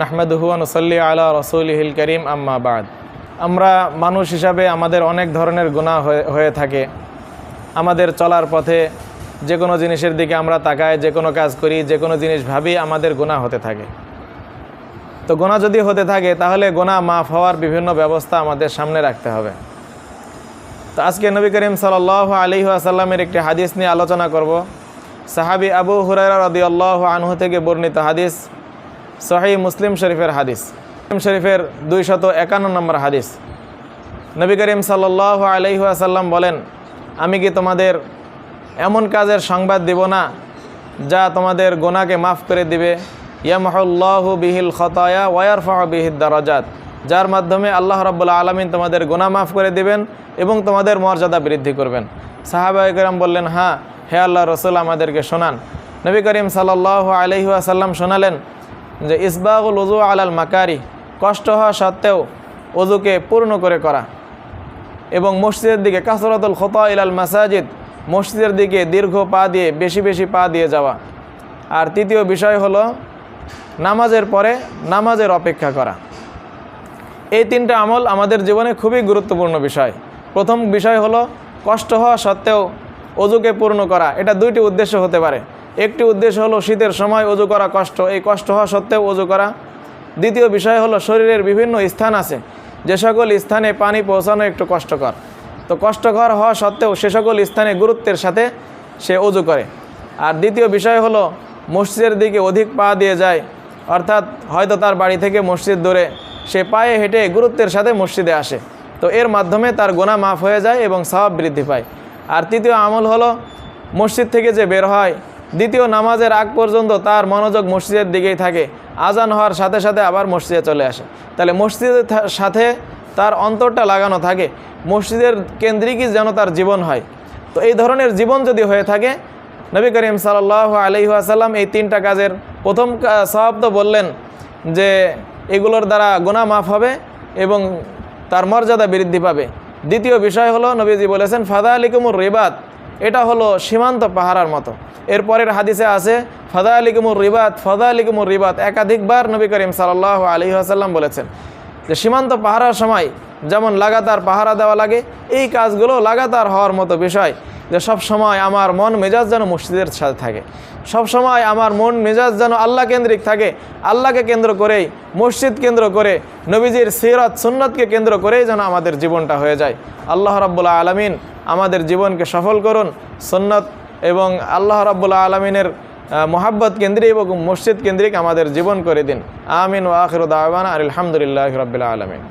নাহমেদুয়ানসল্লি আলা রসুলহিল করিম আম্মাবাদ আমরা মানুষ হিসাবে আমাদের অনেক ধরনের গুণা হয়ে থাকে। আমাদের চলার পথে যে কোনো জিনিসের দিকে আমরা তাকাই যে কোনো কাজ করি যে কোনো জিনিস ভাবি, আমাদের গুণা হতে থাকে। তো গোনা যদি হতে থাকে, তাহলে গোনা মাফ হওয়ার বিভিন্ন ব্যবস্থা আমাদের সামনে রাখতে হবে। তো আজকে নবী করিম সাল আলী আসাল্লামের একটি হাদিস নিয়ে আলোচনা করব। সাহাবি আবু হুরাইরা রদিয়াল্লাহ আনহু থেকে বর্ণিত হাদিস। সহি মুসলিম শরীফের হাদিস। মুসলিম শরীফের দুইশত একান্ন নম্বর হাদিস। নবী করিম সাল্লাহ আলহি আসাল্লাম বলেন, আমি কি তোমাদের এমন কাজের সংবাদ দিব না, যা তোমাদের গোনাকে মাফ করে দিবে? ইয়ামহল্লাহু বিহিল খতায়া ওয়ারফাহ বিহিদ দারাজাত। যার মাধ্যমে আল্লাহ রব্বুল্লা আলমিন তোমাদের গোনা মাফ করে দিবেন এবং তোমাদের মর্যাদা বৃদ্ধি করবেন। সাহাবাহিকরাম বললেন হ্যাঁ হে আল্লাহ রসুল, আমাদেরকে শোনান। নবী করিম সাল্লাহ আলহি আসাল্লাম শোনালেন যে ইসবাগুল উজু আলাল মাকারি, কষ্ট হওয়া সত্ত্বেও অজুকে পূর্ণ করে করা। এবং মসজিদের দিকে কাসরাতুল খোতা ইলাল মাসাজিদ, মসজিদের দিকে দীর্ঘ পা দিয়ে, বেশি বেশি পা দিয়ে যাওয়া। আর তৃতীয় বিষয় হলো নামাজের পরে নামাজের অপেক্ষা করা। এই তিনটা আমল আমাদের জীবনে খুবই গুরুত্বপূর্ণ বিষয়। প্রথম বিষয় হলো কষ্ট হওয়া সত্ত্বেও অজুকে পূর্ণ করা। এটা দুইটি উদ্দেশ্য হতে পারে। একটি উদ্দেশ্য হলো শীতের সময় অজু করা কষ্ট। এই কষ্ট হওয়া সত্ত্বেও অজু করা। দ্বিতীয় বিষয় হলো শরীরের বিভিন্ন স্থান আছে। যে সকল স্থানে পানি পৌঁছানো একটু কষ্টকর। তো কষ্টকর হওয়া সত্ত্বেও সে সকল স্থানে গুরুত্বের সাথে সে অজু করে। আর দ্বিতীয় বিষয় হলো মসজিদের দিকে অধিক পা দিয়ে যায়। অর্থাৎ হয়তো তার বাড়ি থেকে মসজিদ দূরে সে পায়ে হেঁটে গুরুত্বের সাথে মসজিদে আসে। তো এর মাধ্যমে তার গোনা মাফ হয়ে যায় এবং স্বভাব বৃদ্ধি পায়। আর তৃতীয় আমল হলো মসজিদ থেকে যে বের হয় দ্বিতীয় নামাজের আগ পর্যন্ত তার মনোযোগ মসজিদের দিকেই থাকে। আজান হওয়ার সাথে সাথে আবার মসজিদে চলে আসে। তাহলে মসজিদের সাথে তার অন্তরটা লাগানো থাকে। মসজিদের কেন্দ্রিকই যেন তার জীবন হয়। তো এই ধরনের জীবন যদি হয়ে থাকে, নবী করিম সাল্লাহ আলহি আসাল্লাম এই তিনটা কাজের প্রথম সবাব তো বললেন যে, এগুলোর দ্বারা গোনা মাফ হবে এবং তার মর্যাদা বৃদ্ধি পাবে। দ্বিতীয় বিষয় হলো, নবীজি বলেছেন ফাদা আলিকুমুর রিবাত। এটা হলো সীমান্ত পাহারার মতো। এরপরের হাদিসে আছে ফাদা আলিকুমুর রিবাত ফাদা আলিকুমুর রিবাত। একাধিকবার নবী করিম সাল্লাহ আলী আসাল্লাম বলেছেন যে, সীমান্ত পাহারার সময় যেমন লাগাতার পাহারা দেওয়া লাগে, এই কাজগুলো লাগাতার হওয়ার মতো বিষয় যে, সব সময় আমার মন মেজাজ যেন মসজিদের সাথে থাকে। সব সময় আমার মন মেজাজ যেন আল্লাহ কেন্দ্রিক থাকে। আল্লাহকে কেন্দ্র করেই, মসজিদ কেন্দ্র করে, নবীজির সিরাত, সুন্নতকে কেন্দ্র করেই যেন আমাদের জীবনটা হয়ে যায়। আল্লাহ রাব্বুল্লাহ আলমিন আমাদের জীবনকে সফল করুন। সন্ন্যত এবং আল্লাহ রাবুল্লা আলমিনের মোহাব্বত কেন্দ্রিক এবং মসজিদ কেন্দ্রিক আমাদের জীবন করে দিন। আমিন ও আখির আর আলহামদুলিল্লাহ রবিল্লা আলমিন।